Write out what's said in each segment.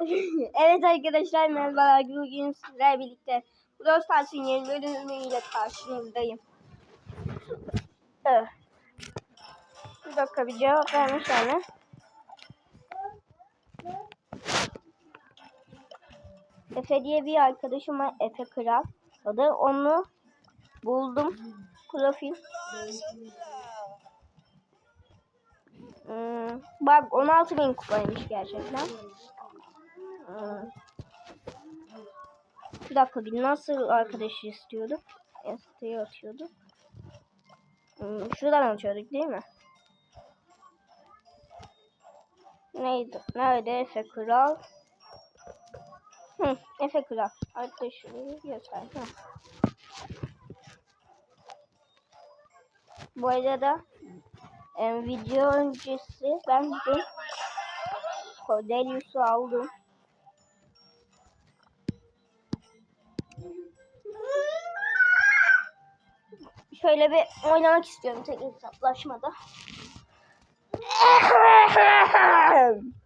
evet arkadaşlar merhabalar. Bugün sizlerle birlikte Brawl Stars'ın yeni bölümüyle karşınızdayım. Evet. Bir dakika bir cevap vermiş yani. Efe diye bir arkadaşım var. Efe Kral. Da onu buldum. Profil. Hmm, bak 16 bin kupaymış gerçekten. Bir dakika bir nasıl arkadaşı istiyorduk? Siteye atıyorduk. Hmm, şuradan atıyorduk değil mi? Neydi? Nerede Efe Kral? Hı, Efe Kral. Arkadaşı göster. Hı. Bu arada e, video öncesi ben dün Cordelius'u aldım. Şöyle bir oynamak istiyorum tek hesaplaşmada.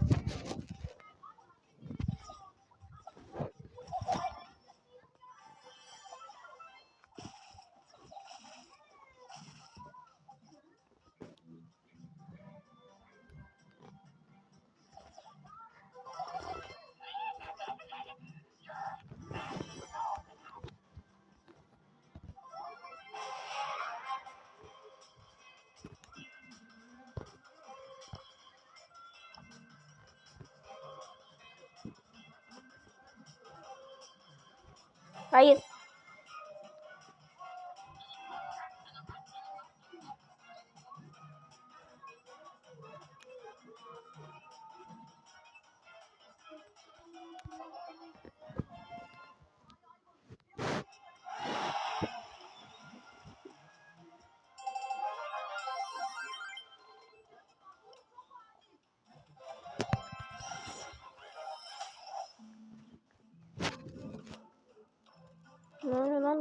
आइए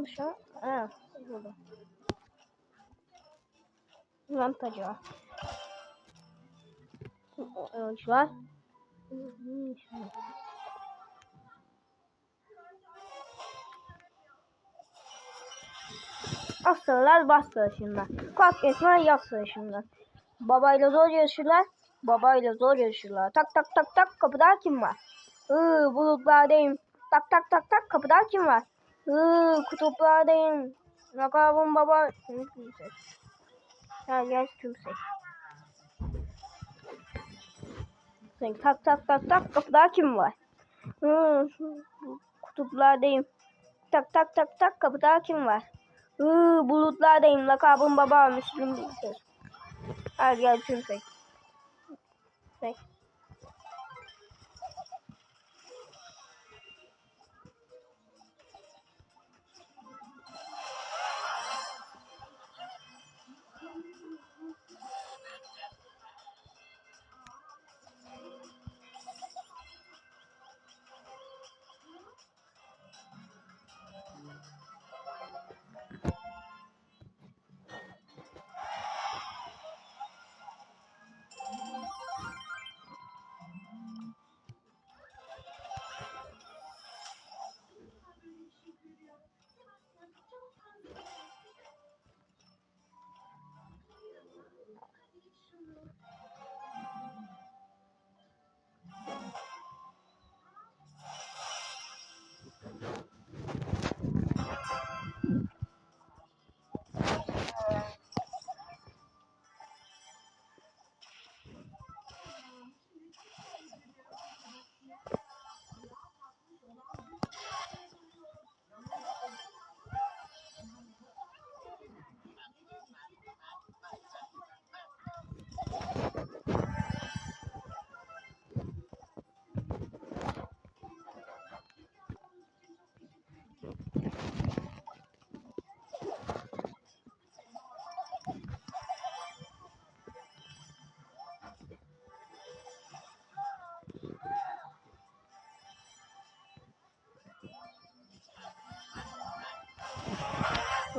Lan dışarı? Ha, burada. Rampacı var. Oyuncu var. Asırlar bas savaşından. Kalk etme yaz savaşından. Babayla zor yaşırlar. Babayla zor yaşırlar. Tak tak tak tak kapıda kim var? Iıı bulutlardayım. Tak tak tak tak kapıda kim var? Iıı kutuplardayım. Lakabım baba. Kimsek. Her yer kimsek. Sen tak tak tak tak kapıda kim var? Iıı kutuplardayım. Tak tak tak tak kapıda kim var? Iıı bulutlardayım. Lakabım baba. Müslüm Bilgisiz. Her yer kimsek. Kimsek.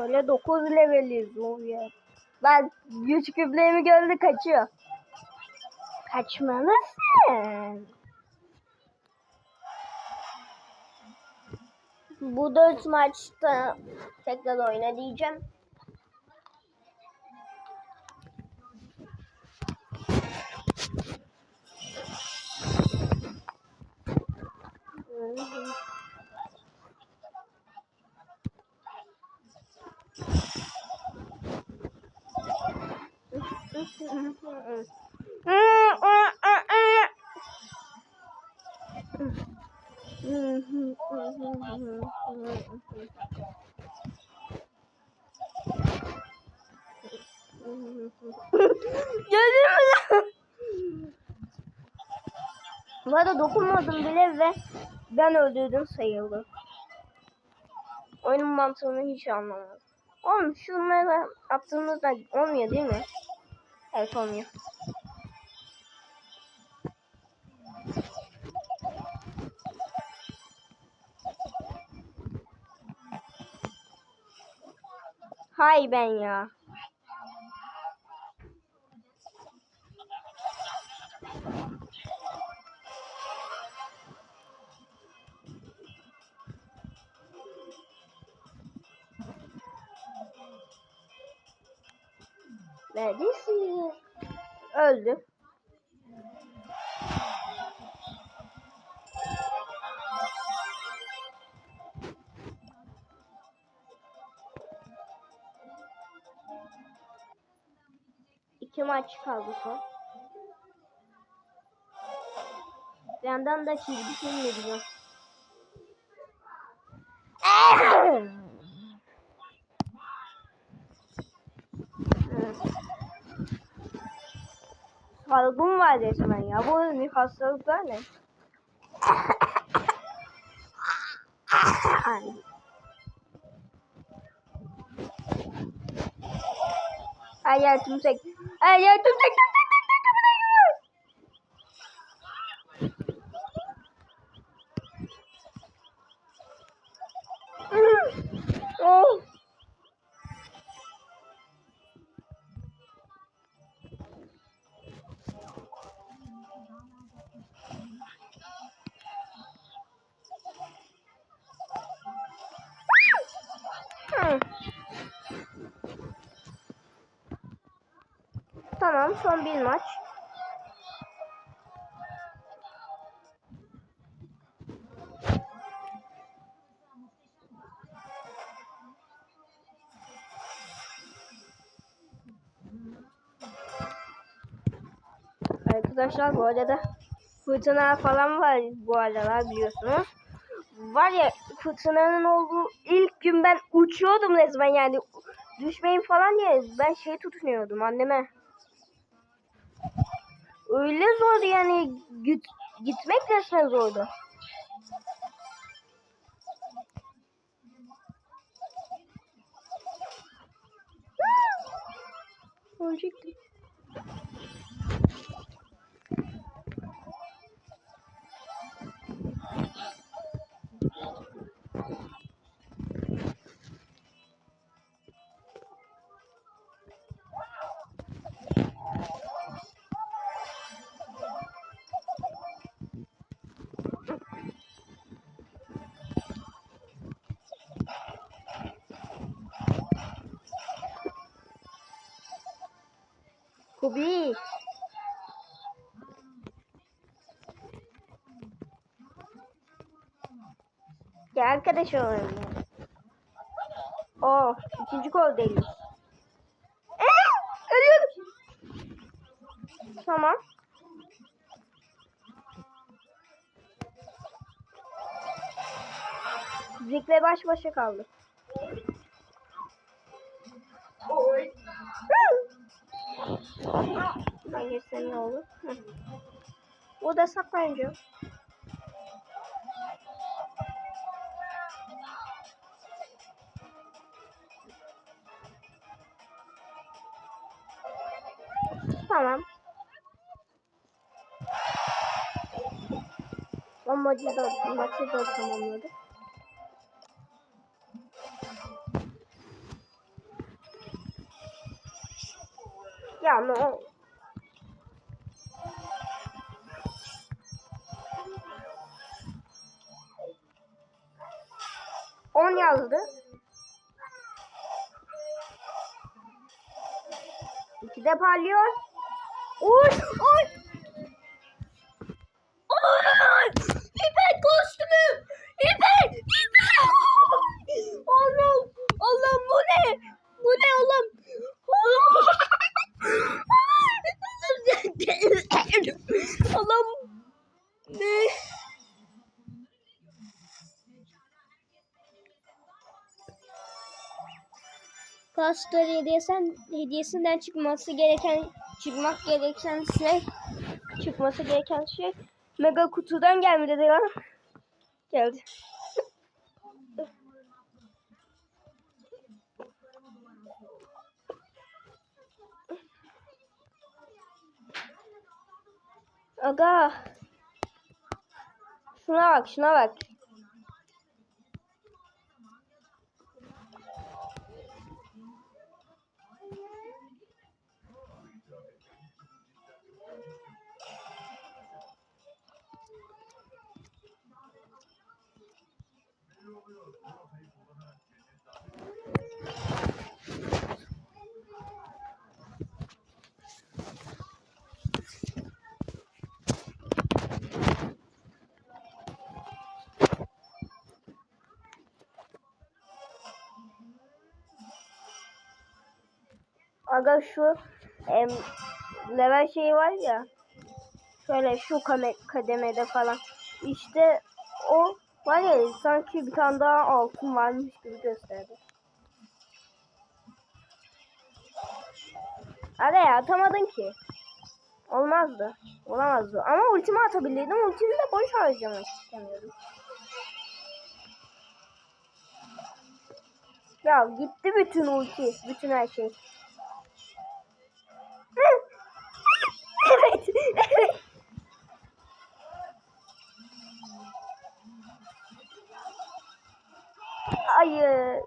Şöyle 9 leveliz o ya. Ben güç küplerimi gördü kaçıyor. Kaçmalısın. Bu dört maçta tekrar oyna diyeceğim. Gördün mü lan? Bu arada dokunmadım bile ve ben öldürdüm sayıldı. Oyunun mantığını hiç anlamadım. Oğlum şunları attığımızda olmuyor değil mi? Evet olmuyor. Hay ben ya. İki maç kaldı son. Bir yandan da çizgi film izliyorum. Salgın var resmen ya. Bu bir hastalıklar ne? Ay. Hayatım tek. Hayatım tek. tek, tek, tek, Tamam son bir maç. Arkadaşlar bu arada fırtına falan var bu aralar biliyorsunuz. Var ya fırtınanın olduğu ilk gün ben uçuyordum resmen yani düşmeyin falan diye ben şey tutunuyordum anneme. Öyle zordu yani git, gitmek resmen zordu. Ölecektim. Kubi. Ya arkadaş olalım. Oh, ikinci kol değil. Ee, ölüyordum. Tamam. Zikle baş başa kaldı. Hayır sen ne olur? Hı. Da saklanacak. Tamam. O maçı da, maçı da tamamladı. Ya? On yazdı. İki de parlıyor. Uy, uy. Pastor hediyesen, hediyesinden çıkması gereken çıkmak gereken şey çıkması gereken şey mega kutudan gelmedi ya. Geldi. Aga. Şuna bak, şuna bak. Aga şu em, level şeyi var ya. Şöyle şu kademede falan. İşte o var ya sanki bir tane daha altın varmış gibi gösterdi. Aga ya atamadın ki. Olmazdı. Olamazdı. Ama ultimi atabilirdim. Ultimi de boş harcamak istemiyorum. Ya gitti bütün ulti. Bütün her şey. Evet. Hayır.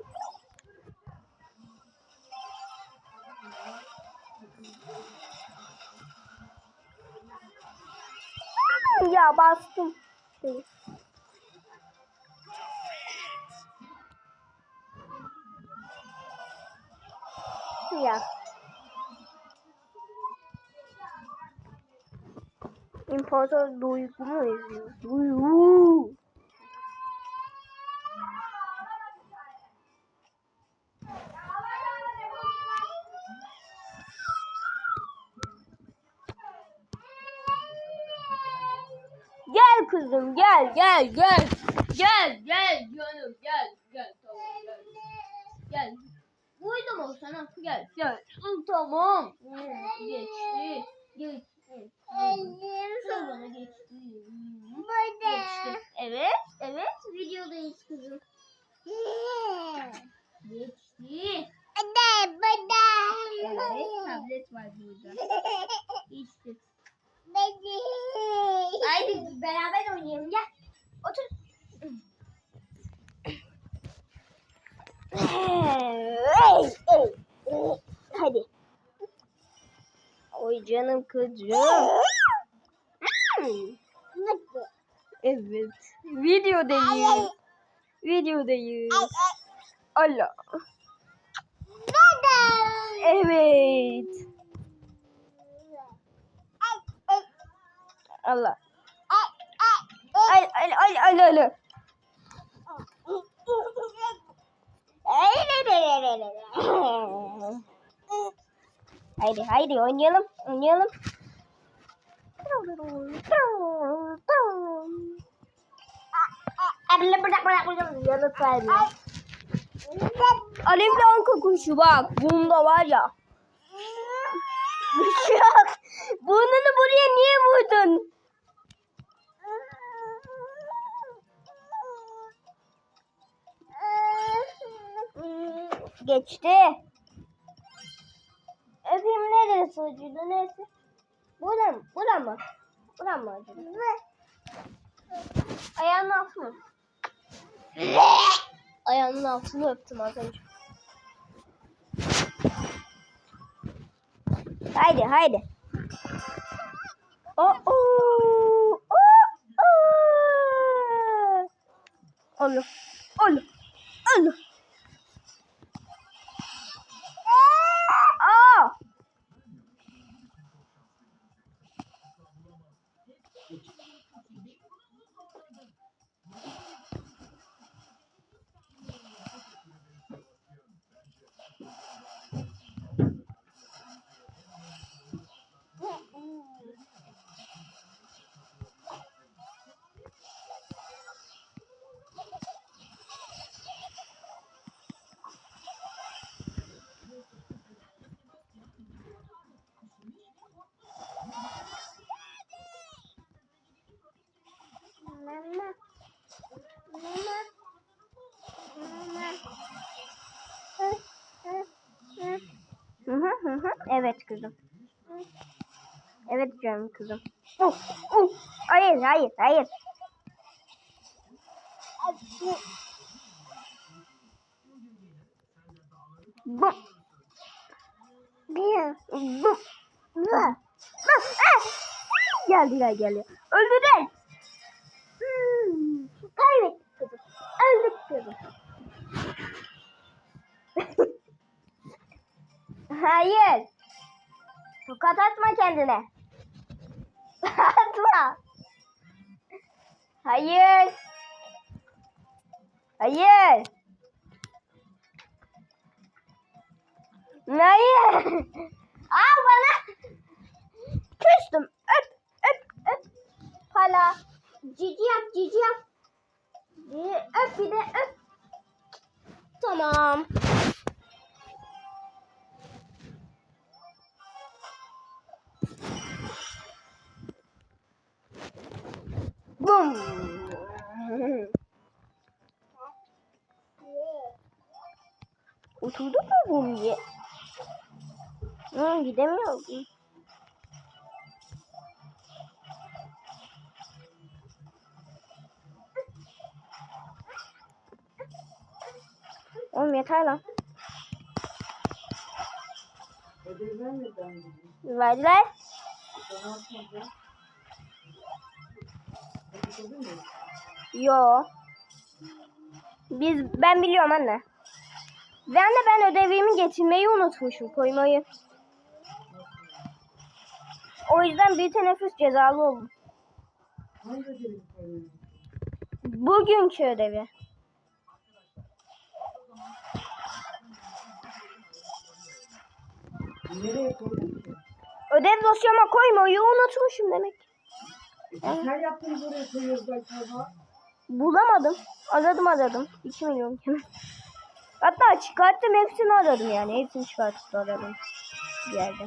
Ya bastım. Ya. İmparator duygu mu? Duygu. Gel kızım gel gel gel. Gel gel canım gel gel tamam gel. Gel. Uydum o sana gel gel. Tamam. Geçti. Sen bana geçti. Geçti. Evet evet videodayız kızım. Geçti. Evet tablet var burada. Geçti. Haydi beraber oynayalım gel. Otur. Hadi. Oy canım kızım. Evet. Videodayız. Videodayız. Allah. Evet. Allah. Ay ay ay ay ay. ay. Haydi haydi oynayalım oynayalım. Alevli anka kuşu bak. Bunda var ya. Yok. Burnunu buraya niye vurdun? Geçti. Öpeyim neresi acıdı neresi? Bura mı? Bura mı? Bura mı acıdı? Ayağının altı mı? Ayağının altını öptüm az önce. Haydi haydi. Oh, oh, oh, oh. Olur. Olur. Olur. Evet kızım. Evet canım kızım. Oh, oh. Hayır hayır hayır. Bu. Bir. Bu. Bu. Geldiler geliyor. Öldüler. Hmm, kaybettik kızım. Öldük kızım. Hayır. Tokat atma kendine. Atma. Hayır. Hayır. Hayır. Al bana. Küstüm. Öp öp öp. Hala. Cici yap cici yap. Öp bir de öp. Tamam. Oturdu mu bum diye? Hı, gidemiyorum. Oğlum yeter lan. Mi? Verdiler. Yo. Biz ben biliyorum anne. Ve anne ben ödevimi getirmeyi unutmuşum koymayı. O yüzden bir teneffüs cezalı oldum. Bugünkü ödevi. Ödev dosyama koymayı unutmuşum demek. Her yaptığımız oraya koyuyoruz acaba. Bulamadım. Aradım aradım. 2 milyon kere. Hatta çıkarttım hepsini aradım yani. Hepsini çıkartıp da aradım. Bir yerde.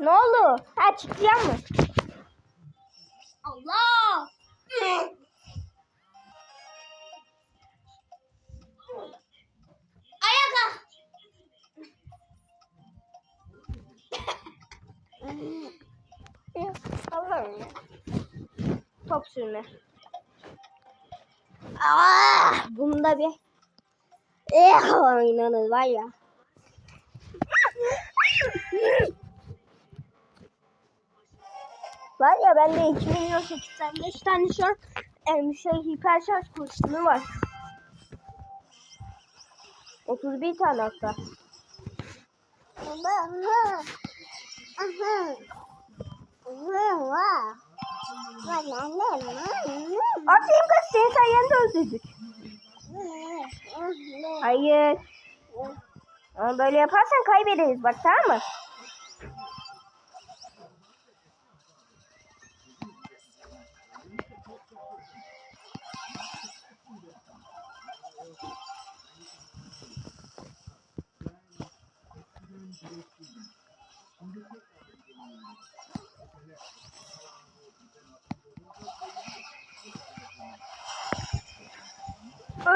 Ne oldu? Ha çıkacak mı? Allah! Ayağa! Allah'ım ya. Top sürme. Aa, bunda bir eh inanır var ya. Var ya bende 2 milyon 85 tane şu an em, şey hiper şarj kurşunu var. 31 tane hatta. Aferin kız seni sayende öldürdük. Hayır. Ama böyle yaparsan kaybederiz bak tamam mı?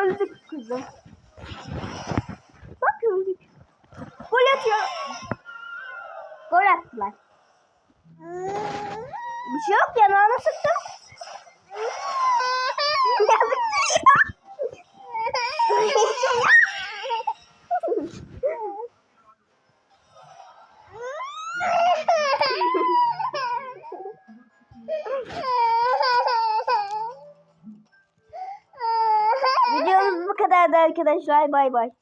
Öldük kızım. Arkadaşlar. Bay bay.